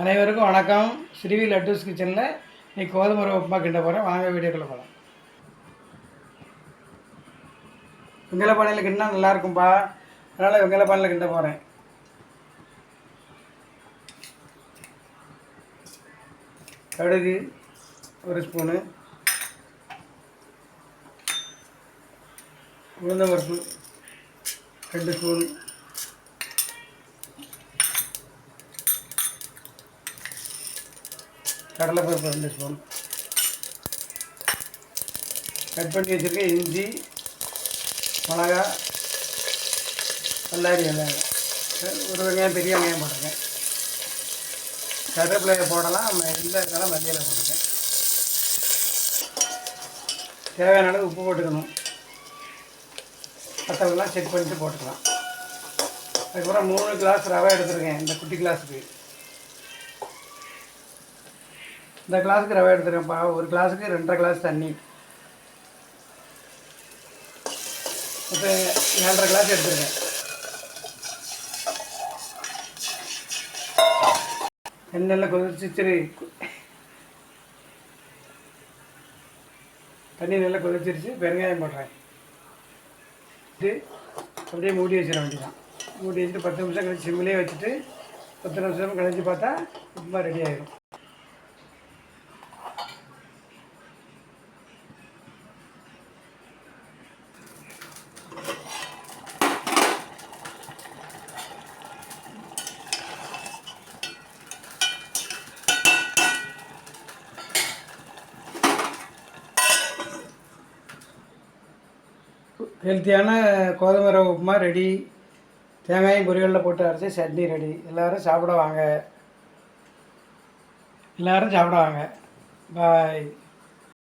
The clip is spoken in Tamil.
அனைவருக்கும் வணக்கம். ஸ்ரீவி லட்டூஸ் கிச்சனில் நீ கோதுமை ரவை உப்புமா கிண்ட போகிறேன் வாங்க வீடியோக்குள்ளே போகலாம் வெங்கல பானையில் கிண்டினா நல்லாயிருக்கும்பா அதனால் வெங்கல பானையில் கிண்ட போகிறேன் கடுகு ஒரு ஸ்பூனு. உளுந்தம்பருப்பு ரெண்டு ஸ்பூன். கடலைப்பருப்பு ரெண்டு ஸ்பூன் கட் பண்ணி வச்சுருக்க இஞ்சி மிளகா பல்லாரி வெங்காயம் ஒரு வெங்காயம் பெரிய வெங்காயம் போட்டிருக்கேன். கருவேப்பிலையை போடலாம் நம்ம இல்லை இருந்தாலும் மல்லியில் போட்டிருக்கேன். தேவையான அளவு உப்பு போட்டுக்கணும். பத்தலாம் செக் பண்ணிட்டு போட்டுக்கலாம். அதுக்கப்புறம் மூணு கிளாஸ் ரவை எடுத்துருக்கேன் இந்த குட்டி கிளாஸுக்கு இந்த கிளாஸுக்கு ரவை எடுத்துருக்கேன்ப்பா ஒரு கிளாஸுக்கு ரெண்டரை கிளாஸ் தண்ணி. இப்போ ஏழரை கிளாஸ் எடுத்துருக்கேன் எண்ணெயில் கொதிச்சு சரி. தண்ணி நல்லா கொதிச்சிருச்சு. வெங்காயம் போடுறேன். இது அப்படியே மூடி வச்சிட வேண்டியதான் மூடி வச்சுட்டு பத்து நிமிஷம் கழிச்சு சிம்மிலே வச்சுட்டு பத்து நிமிஷம் கழிச்சு பார்த்தா உப்புமா ரெடி ஆகிடும் ஹெல்த்தியான கோதுமை ரவை உப்புமா ரெடி தேங்காயும் பொரியலில் போட்டு அரைச்சி சட்னி ரெடி எல்லோரும் சாப்பிட வாங்க. எல்லோரும் சாப்பிட வாங்க. பாய்